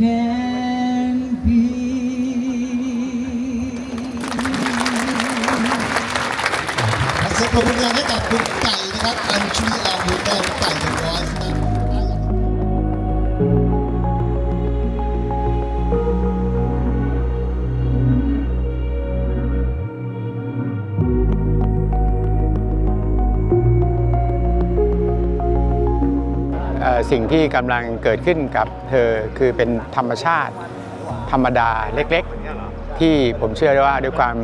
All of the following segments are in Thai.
can be. ขอเสียงปรบมือให้กับคุณไก่นะครับ อัญชุลีลาหูแก้วไก่เดอะวอยซ์นะ สิ่งที่กำลังเกิดขึ้นกับเธอคือเป็นธรรมชาติ ธรรมดาเล็กๆ ที่ผมเชื่อได้ว่าด้วยความ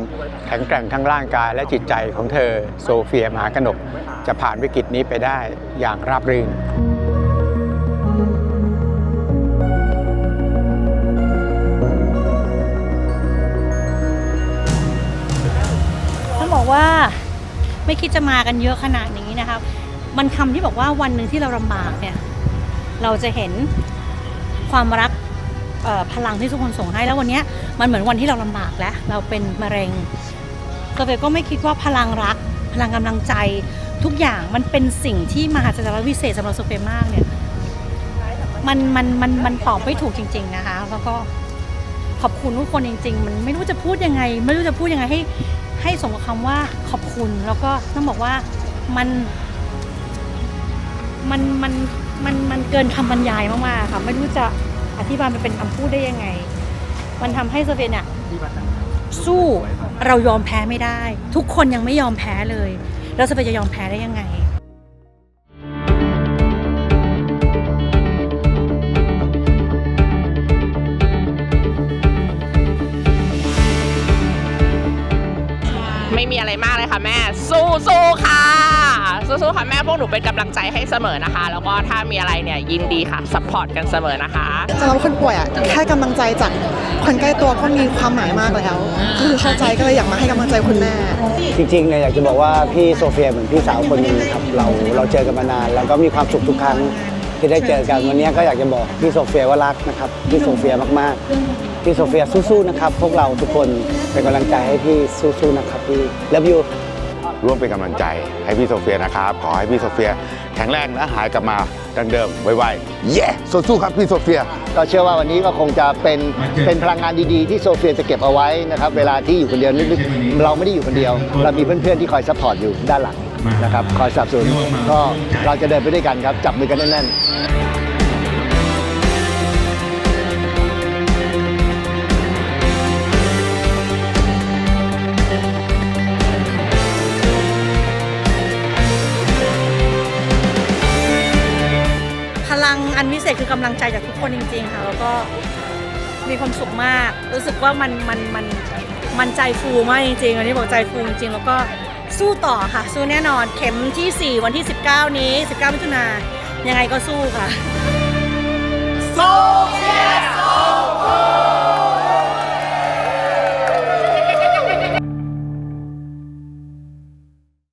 แข็งแกร่งทั้งร่างกายและจิตใจของเธอโซเฟียมหากนก จะผ่านวิกฤตนี้ไปได้อย่างราบรื่นต้องบอกว่าไม่คิดจะมากันเยอะขนาดนี้นะครับ มันคำที่บอกว่าวันหนึ่งที่เราลำบากเนี่ย เราจะเห็นความรักพลังที่ทุกคนส่งให้แล้ววันนี้มันเหมือนวันที่เราลำบากแล้ว เราเป็นมะเร็งโซเฟียก็ไม่คิดว่าพลังรัก พลังกำลังใจทุกอย่างมันเป็นสิ่งที่มหัศจรรย์วิเศษสำหรับโซเฟียมากเนี่ยมันมันมันมันตอบไม่ถูกจริง ๆนะคะ แล้วก็ขอบคุณทุกคนจริง ๆ มันไม่รู้จะพูดยังไง ไม่รู้จะพูดยังไงให้ให้สมกับคำว่าขอบคุณแล้วก็ต้องบอกว่ามันมันมัน มันมันเกินคำบรรยายมากๆค่ะ ไม่รู้จะอธิบายมันเป็นคำพูดได้ยังไง มันทำให้โซเฟียเนี่ยสู้เรายอมแพ้ไม่ได้ ทุกคนยังไม่ยอมแพ้เลย แล้วโซเฟียจะยอมแพ้ได้ยังไงไม่มีอะไรมากเลยค่ะแม่ สู้สู้ค่ะ สู้ๆค่ะแม่พวกหนูเป็นกำลังใจให้เสมอนะคะ แล้วก็ถ้ามีอะไรเนี่ยยินดีค่ะซัพพอร์ตกันเสมอนะคะสำหรับคนป่วยอะแค่กำลังใจจากคนใกล้ตัวก็มีความหมายมากแล้วคือเข้าใจก็เลยอยากมาให้กำลังใจคุณแม่จริงๆเนี่ยอยากจะบอกว่าพี่โซเฟียเหมือนพี่สาวคนหนึ่งนะครับเราเราเจอกันมานานแล้วก็มีความสุขทุกครั้งที่ได้เจอกันวันนี้ก็อยากจะบอกพี่โซเฟียว่ารักนะครับพี่โซเฟียมากๆพี่โซเฟียสู้ๆนะครับ พวกเราทุกคนเป็นกำลังใจให้พี่สู้ๆนะครับพี่ love you ร่วมเป็นกำลังใจให้พี่โซเฟียนะครับ ขอให้พี่โซเฟียแข็งแรงและหายกลับมาดังเดิมไวๆเย้สู้ๆครับพี่โซเฟีย ก็เชื่อว่าวันนี้ก็คงจะเป็นเป็นพลังงานดีๆ ที่โซเฟียจะเก็บเอาไว้นะครับ เวลาที่อยู่คนเดียวลึกๆเราไม่ได้อยู่คนเดียว เรามีเพื่อนๆที่คอยซัพพอร์ตอยู่ด้านหลังนะครับ คอยสนับสนุนก็เราจะเดินไปด้วยกันครับ จับมือกันแน่นๆำลังใจจากทุกคนจริง ๆ ค่ะ แล้วก็มีความสุขมาก รู้สึกว่ามันมันมันมันใจฟูมากจริงๆอันนี้บอกใจฟูจริงๆแล้วก็สู้ต่อค่ะ สู้แน่นอนเข็มที่ 4 วันที่ 19 นี้ 19มิถุนายังไงก็สู้ค่ะ สู้